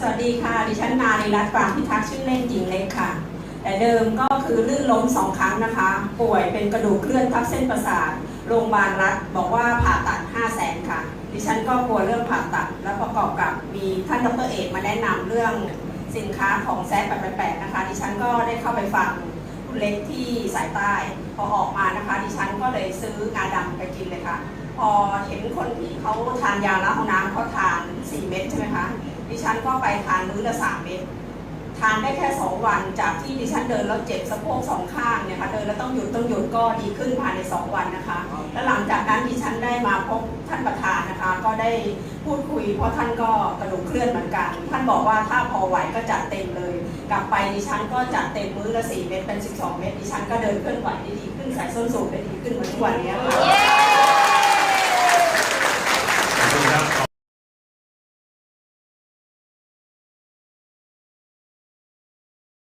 สวัสดีค่ะ ดิฉันนารีรัตน์ปรางพิทักษ์ชื่อเล่นหญิงเล็กค่ะ แต่เดิมก็คือลื่นล้มสองครั้งนะคะ ป่วยเป็นกระดูกเคลื่อนทับเส้นประสาท โรงพยาบาลรัฐบอกว่าผ่าตัด 5 0 0แสนค่ะ ดิฉันก็กลัวเรื่องผ่าตัด แล้วประกอบกับมีท่านดรเอกมาแนะนำเรื่องสินค้าของแซฟแปดนะคะ ดิฉันก็ได้เข้าไปฟังคุณเล็กที่สายใต้ พอออกมานะคะ ดิฉันก็เลยซื้องาดำไปกินเลยค่ะ พอเห็นคนที่เขาทานยาล้างห้องน้ำเขาทาน 4 เม็ดใช่ไหมคะ ดิฉันก็ไปทานมื้อละ3เม็ดทานได้แค่2วันจากที่ดิฉันเดินแล้วเจ็บสะโพกสองข้างเนี่ยค่ะเดินแล้วต้องหยุดต้องหยุดก็ดีขึ้นภายใน2วันนะคะ แล้วหลังจากนั้นดิฉันได้มาพบท่านประธานนะคะ ก็ได้พูดคุย เพราะท่านก็กระดูกเคลื่อนเหมือนกัน ท่านบอกว่าถ้าพอไหวก็จัดเต็มเลย กลับไปดิฉันก็จัดเต็มมื้อละ4เม็ดเป็น 12 เม็ดดิฉันก็เดินเคลื่อนไหวได้ดีขึ้นใส่ส้นสูงได้ดีขึ้นเหมือนทุกวันเนี้ยค่ะ